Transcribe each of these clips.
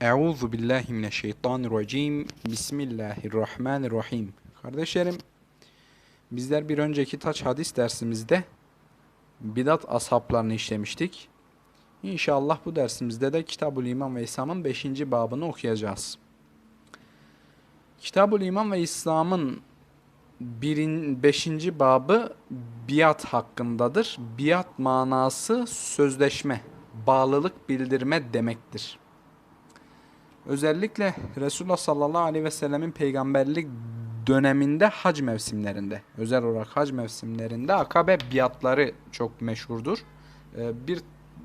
Euzu billahi mineşşeytanirracim. Bismillahirrahmanirrahim. Kardeşlerim, bizler bir önceki taç hadis dersimizde bidat ashaplarını işlemiştik. İnşallah bu dersimizde de Kitabul İman ve İslam'ın 5. babını okuyacağız. Kitabul İman ve İslam'ın 5. babı biat hakkındadır. Biat manası sözleşme, bağlılık bildirme demektir. Özellikle Resulullah sallallahu aleyhi ve sellemin peygamberlik döneminde hac mevsimlerinde, özel olarak hac mevsimlerinde akabe biatları çok meşhurdur. Ee, Bir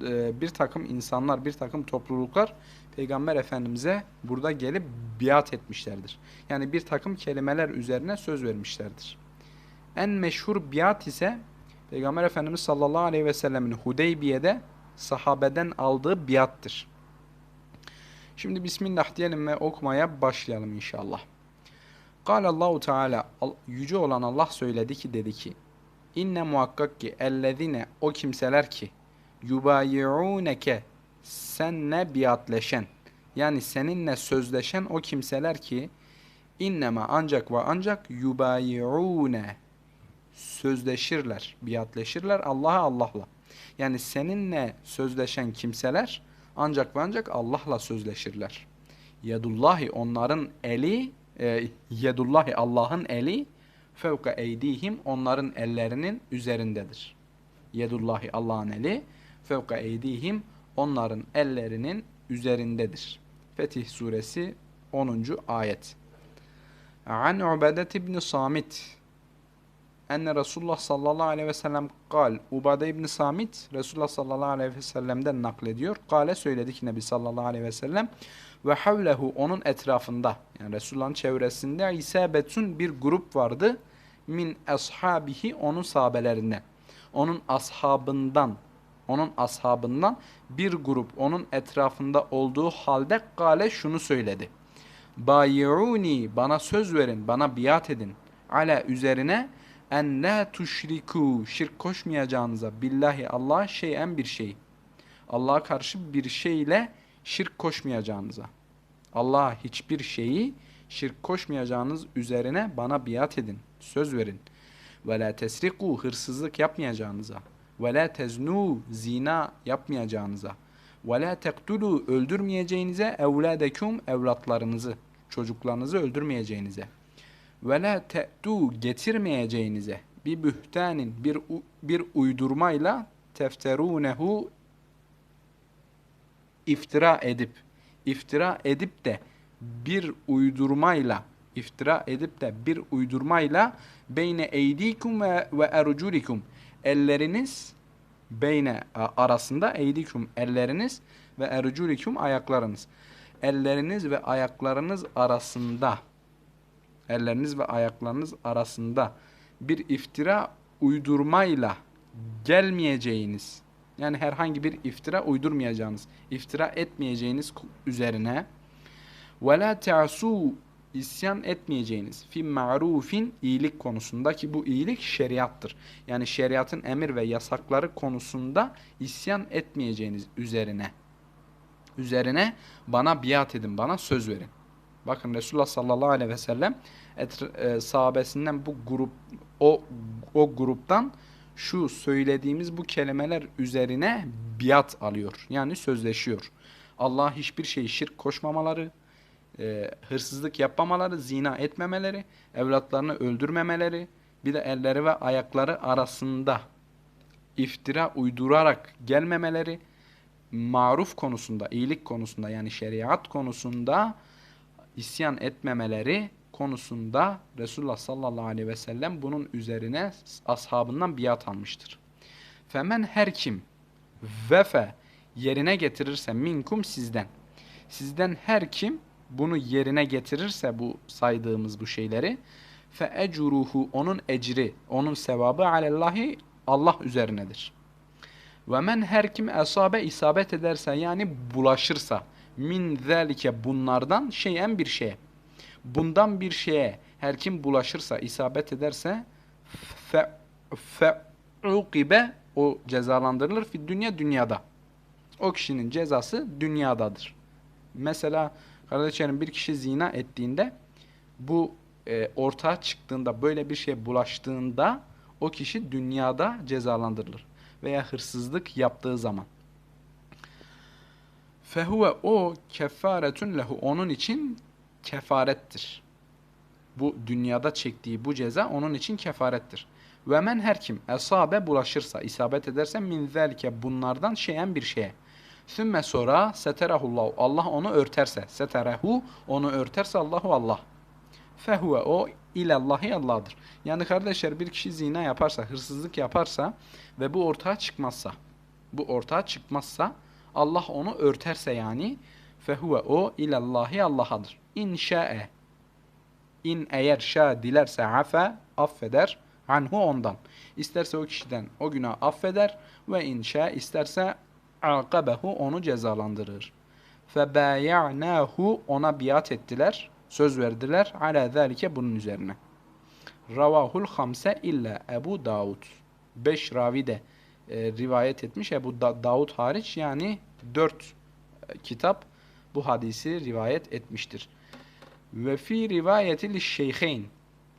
e, bir takım insanlar, bir takım topluluklar Peygamber Efendimiz'e burada gelip biat etmişlerdir. Yani bir takım kelimeler üzerine söz vermişlerdir. En meşhur biat ise Peygamber Efendimiz sallallahu aleyhi ve sellemin Hudeybiye'de sahabeden aldığı biattır. Şimdi Bismillah diyelim ve okumaya başlayalım inşallah. Kâle Allahu Teala yüce olan Allah söyledi ki dedi ki İnne muhakkak ki ellezine o kimseler ki yubayi'uneke senle biatleşen yani seninle sözleşen o kimseler ki innema ancak ve ancak yubayi'une sözleşirler, biatleşirler Allah'a Allah'la. Yani seninle sözleşen kimseler ancak ve ancak Allah'la sözleşirler. Yedullahi onların eli, e, yedullahi Allah'ın eli fevka eydihim onların ellerinin üzerindedir. Yedullahi Allah'ın eli fevka eydihim onların ellerinin üzerindedir. Fetih suresi 10. ayet. An Ubadet ibn Samit enne Resulullah sallallahu aleyhi ve sellem kal. Ubade ibn Samit Resulullah sallallahu aleyhi ve sellem'den naklediyor. Kale söyledi ki Nebi sallallahu aleyhi ve sellem ve havlehu onun etrafında yani Resulullah'ın çevresinde isabetun bir grup vardı min ashabihi onun sahabelerinden. Onun ashabından onun ashabından bir grup onun etrafında olduğu halde kale şunu söyledi. Bayi'uni bana söz verin, bana biat edin. Ala üzerine en la tuşriku şirk koşmayacağınıza billahi Allah şeyen bir şey. Allah'a karşı bir şeyle şirk koşmayacağınıza. Allah'a hiçbir şeyi şirk koşmayacağınız üzerine bana biat edin. Söz verin. Ve la tesriku hırsızlık yapmayacağınıza. Ve la teznu zina yapmayacağınıza. Ve la tektulu öldürmeyeceğinize evladekum evlatlarınızı, çocuklarınızı öldürmeyeceğinize ve la te'tu getirmeyeceğinize. Bir bühtanin bir bir uydurmayla tefterunehu iftira edip iftira edip de bir uydurmayla iftira edip de bir uydurmayla beyne eydikum ve, ve erculikum elleriniz beyne arasında eydikum elleriniz ve erculikum ayaklarınız. Elleriniz ve ayaklarınız arasında elleriniz ve ayaklarınız arasında bir iftira uydurmayla gelmeyeceğiniz yani herhangi bir iftira uydurmayacağınız, iftira etmeyeceğiniz üzerine ve la ta'su isyan etmeyeceğiniz fi ma'rufin iyilik konusunda ki bu iyilik şeriattır. Yani şeriatın emir ve yasakları konusunda isyan etmeyeceğiniz üzerine üzerine bana biat edin, bana söz verin. Bakın Resulullah sallallahu aleyhi ve sellem et, e, sahabesinden bu grup o o gruptan şu söylediğimiz bu kelimeler üzerine biat alıyor. Yani sözleşiyor. Allah hiçbir şey şirk koşmamaları, e, hırsızlık yapmamaları, zina etmemeleri, evlatlarını öldürmemeleri, bir de elleri ve ayakları arasında iftira uydurarak gelmemeleri, maruf konusunda, iyilik konusunda yani şeriat konusunda isyan etmemeleri konusunda Resulullah sallallahu aleyhi ve sellem bunun üzerine ashabından biat almıştır. Femen her kim vefe yerine getirirse minkum sizden. Sizden her kim bunu yerine getirirse bu saydığımız bu şeyleri fe ecruhu onun ecri, onun sevabı alellahi Allah üzerinedir. Ve men her kim esabe isabet ederse yani bulaşırsa min zelike bunlardan şeyen bir şeye. Bundan bir şeye her kim bulaşırsa, isabet ederse fe fe ukibe o cezalandırılır fi dünya dünyada. O kişinin cezası dünyadadır. Mesela kardeşlerim bir kişi zina ettiğinde bu e, ortaya çıktığında böyle bir şey bulaştığında o kişi dünyada cezalandırılır. Veya hırsızlık yaptığı zaman. Fehuve o kefaretun lehu. Onun için kefarettir. Bu dünyada çektiği bu ceza onun için kefarettir. Ve men her kim esabe bulaşırsa, isabet ederse min zelke bunlardan şeyen bir şeye. Sümme sonra seterahullahu. Allah onu örterse. Seterehu onu örterse Allahu Allah. Fehuve o ilallahi Allah'dır. Yani kardeşler bir kişi zina yaparsa, hırsızlık yaparsa ve bu ortaya çıkmazsa, bu ortaya çıkmazsa Allah onu örterse yani fehuve o ilallahi Allah'adır. İn şa'e in eğer şa dilerse afe affeder anhu ondan. İsterse o kişiden o günah affeder ve in şa isterse akabehu onu cezalandırır. Febaya'nahu ona biat ettiler, söz verdiler ala zalike bunun üzerine. Ravahul hamse illa Ebu Davud. Beş ravi de e, rivayet etmiş Ebu da Davud hariç yani dört e, kitap bu hadisi rivayet etmiştir. Ve fi rivayeti şeyheyn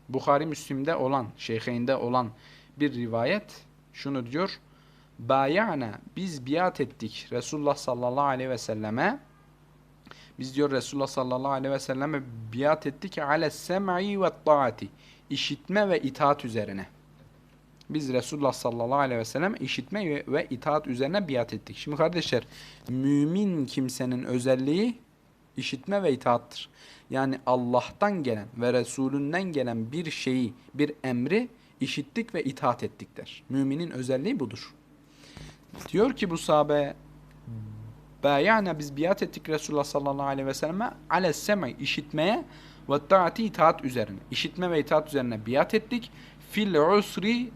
Bukhari Müslim'de olan, şeyheyinde olan bir rivayet şunu diyor. Bayana biz biat ettik Resulullah sallallahu aleyhi ve selleme. Biz diyor Resulullah sallallahu aleyhi ve selleme biat ettik ale sem'i ve taati. işitme ve itaat üzerine. Biz Resulullah sallallahu aleyhi ve sellem işitme ve itaat üzerine biat ettik. Şimdi kardeşler mümin kimsenin özelliği işitme ve itaattır. Yani Allah'tan gelen ve Resulünden gelen bir şeyi, bir emri işittik ve itaat ettik der. Müminin özelliği budur. Diyor ki bu sahabe Bayana biz biat ettik Resulullah sallallahu aleyhi ve selleme ale işitmeye ve taati itaat üzerine. İşitme ve itaat üzerine biat ettik. Fil usri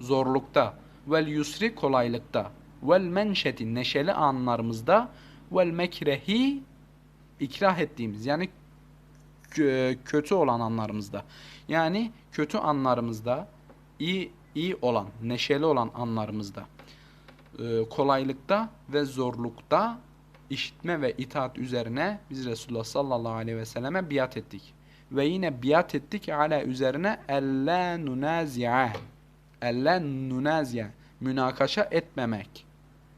zorlukta vel yusri kolaylıkta vel menşeti neşeli anlarımızda vel mekrehi ikrah ettiğimiz yani kötü olan anlarımızda. Yani kötü anlarımızda iyi iyi olan, neşeli olan anlarımızda e, kolaylıkta ve zorlukta işitme ve itaat üzerine biz Resulullah sallallahu aleyhi ve selleme biat ettik. Ve yine biat ettik ala üzerine ella nunazi'a. Ella nunazi'a. Münakaşa etmemek.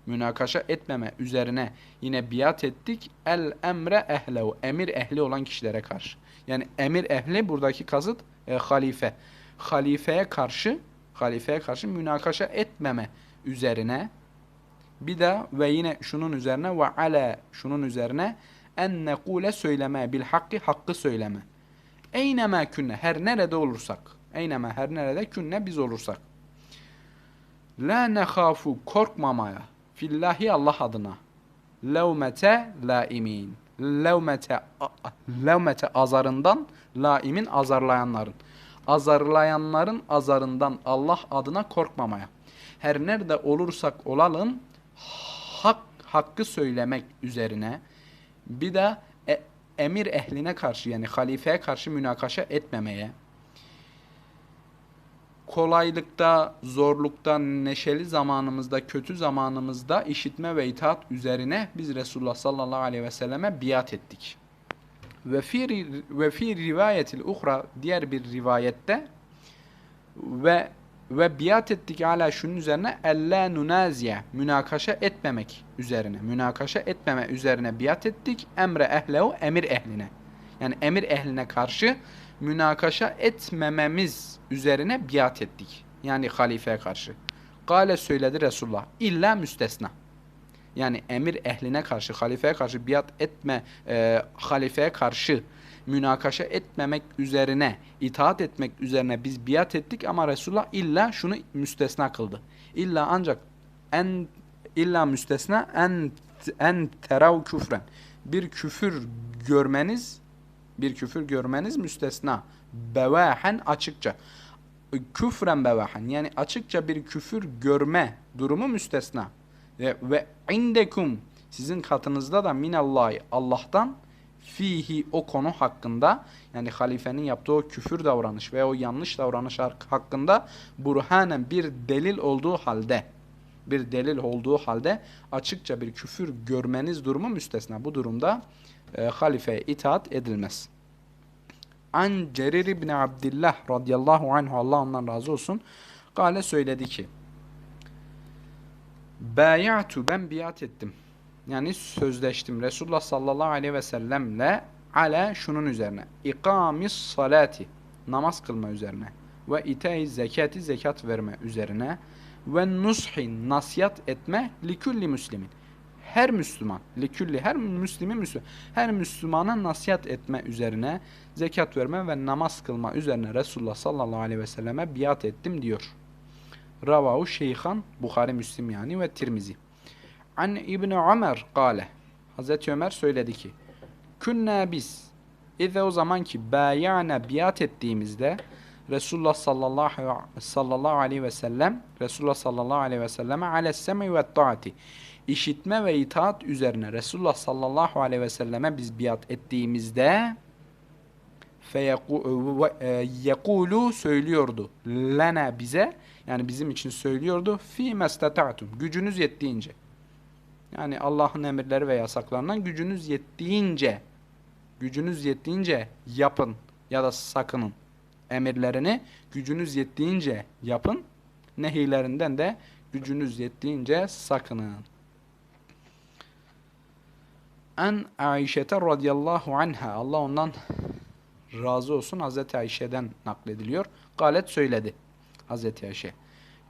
Münakaşa etmeme üzerine yine biat ettik. El emre ehlehu. Emir ehli olan kişilere karşı. Yani emir ehli buradaki kasıt e, halife. Halifeye karşı halifeye karşı münakaşa etmeme üzerine bir de ve yine şunun üzerine ve ala şunun üzerine en nekule söyleme bil hakkı hakkı söyleme. Eyneme künne her nerede olursak. Eyneme her nerede künne biz olursak. La nekhafu korkmamaya fillahi Allah adına. Levmete laimin. Levmete levmete azarından laimin azarlayanların. Azarlayanların azarından Allah adına korkmamaya. Her nerede olursak olalım hak hakkı söylemek üzerine bir de e, emir ehline karşı yani halifeye karşı münakaşa etmemeye kolaylıkta, zorlukta, neşeli zamanımızda, kötü zamanımızda işitme ve itaat üzerine biz Resulullah sallallahu aleyhi ve selleme biat ettik. Ve fi ve fi rivayetil uhra diğer bir rivayette ve ve biat ettik hala şunun üzerine elle nunaziye münakaşa etmemek üzerine münakaşa etmeme üzerine biat ettik emre ehlehu emir ehline yani emir ehline karşı münakaşa etmememiz üzerine biat ettik yani halifeye karşı Gale söyledi Resulullah illa müstesna yani emir ehline karşı halifeye karşı biat etme e, halifeye karşı münakaşa etmemek üzerine, itaat etmek üzerine biz biat ettik ama Resulullah illa şunu müstesna kıldı. İlla ancak en illa müstesna en en terav küfren. Bir küfür görmeniz bir küfür görmeniz müstesna. Bevahen açıkça. Küfren bevahen yani açıkça bir küfür görme durumu müstesna. Ve, ve indekum sizin katınızda da minallahi Allah'tan fihi o konu hakkında yani halifenin yaptığı o küfür davranış veya o yanlış davranış hakkında burhanen bir delil olduğu halde bir delil olduğu halde açıkça bir küfür görmeniz durumu müstesna. Bu durumda e, halifeye itaat edilmez. An Cerir ibn Abdillah radıyallahu anhu Allah ondan razı olsun. Gale söyledi ki Bayatu ben biat ettim. Yani sözleştim Resulullah sallallahu aleyhi ve sellemle ala şunun üzerine. İkamis salati namaz kılma üzerine ve ita'i zekati zekat verme üzerine ve nushi nasihat etme likulli müslimin. Her Müslüman, likulli her Müslümin Müslüman, her Müslümana nasihat etme üzerine zekat verme ve namaz kılma üzerine Resulullah sallallahu aleyhi ve selleme biat ettim diyor. Ravahu Şeyhan, Bukhari Müslim yani ve Tirmizi. An İbn Ömer kâle. Hazreti Ömer söyledi ki, Künna biz, İze o zaman ki bayana biat ettiğimizde Resulullah sallallahu, sallallahu aleyhi ve sellem Resulullah sallallahu aleyhi ve selleme alessemi ve taati işitme ve itaat üzerine Resulullah sallallahu aleyhi ve selleme biz biat ettiğimizde feyekulu söylüyordu. Lana bize yani bizim için söylüyordu. Fi mestata'tum gücünüz yettiğince. Yani Allah'ın emirleri ve yasaklarından gücünüz yettiğince gücünüz yettiğince yapın ya da sakının. Emirlerini gücünüz yettiğince yapın nehirlerinden de gücünüz yettiğince sakının. En Ayşe'te radıyallahu anha Allah ondan razı olsun Hazreti Ayşe'den naklediliyor. Galet söyledi Hazreti Ayşe.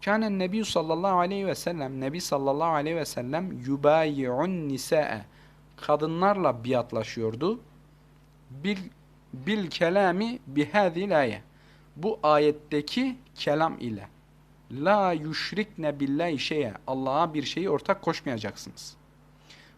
Kânen Nebi sallallahu aleyhi ve sellem Nebi sallallahu aleyhi ve sellem yubayi'un nisa'e kadınlarla biatlaşıyordu. Bil, bil kelami bihâzil ayet. Bu ayetteki kelam ile la yüşrikne billahi şeye Allah'a bir şeyi ortak koşmayacaksınız.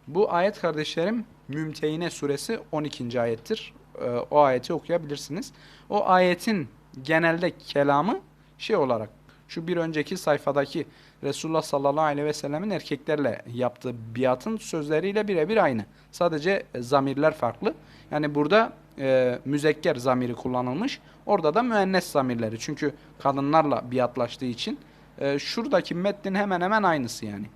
Bu ayet kardeşlerim Mümtehine suresi 12. ayettir. Ee, o ayeti okuyabilirsiniz. O ayetin genelde kelamı şey olarak şu bir önceki sayfadaki Resulullah sallallahu aleyhi ve sellemin erkeklerle yaptığı biatın sözleriyle birebir aynı. Sadece zamirler farklı. Yani burada e, müzekker zamiri kullanılmış. Orada da müennes zamirleri. Çünkü kadınlarla biatlaştığı için e, şuradaki metnin hemen hemen aynısı yani.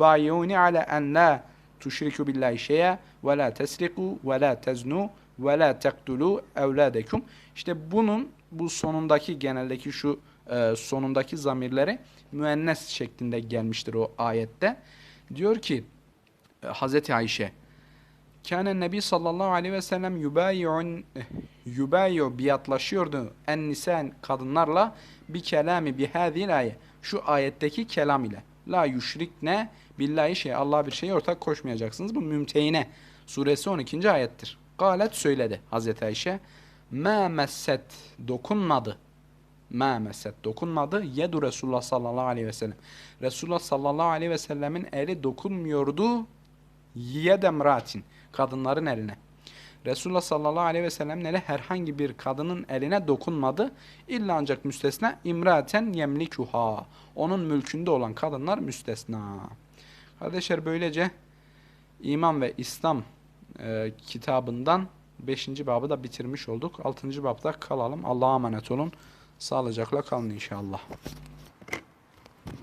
Bayuni ala en la tuşriku billahi şeye ve la tesriku ve la teznu ve la tektulu evladekum. İşte bunun bu sonundaki geneldeki şu e, sonundaki zamirleri müennes şeklinde gelmiştir o ayette. Diyor ki e, Hazreti Ayşe Kâne Nebi sallallahu aleyhi ve sellem yubayi'un yubayi'u biatlaşıyordu en nisan kadınlarla bir kelami bi hadhihi ayet. Şu ayetteki kelam ile. La yüşrikne billahi şey Allah bir şeye ortak koşmayacaksınız. Bu Mümtehine suresi 12. ayettir. Galet söyledi Hazreti Ayşe. Ma messet dokunmadı. Ma messet dokunmadı. Yedu Resulullah sallallahu aleyhi ve sellem. Resulullah sallallahu aleyhi ve sellemin eli dokunmuyordu. Yedemratin kadınların eline. Resulullah sallallahu aleyhi ve sellem'in eli herhangi bir kadının eline dokunmadı. İlla ancak müstesna imraten yemlikuha. Onun mülkünde olan kadınlar müstesna. Kardeşler böylece İman ve İslam e, kitabından 5. babı da bitirmiş olduk. 6. babda kalalım. Allah'a emanet olun. Sağlıcakla kalın inşallah.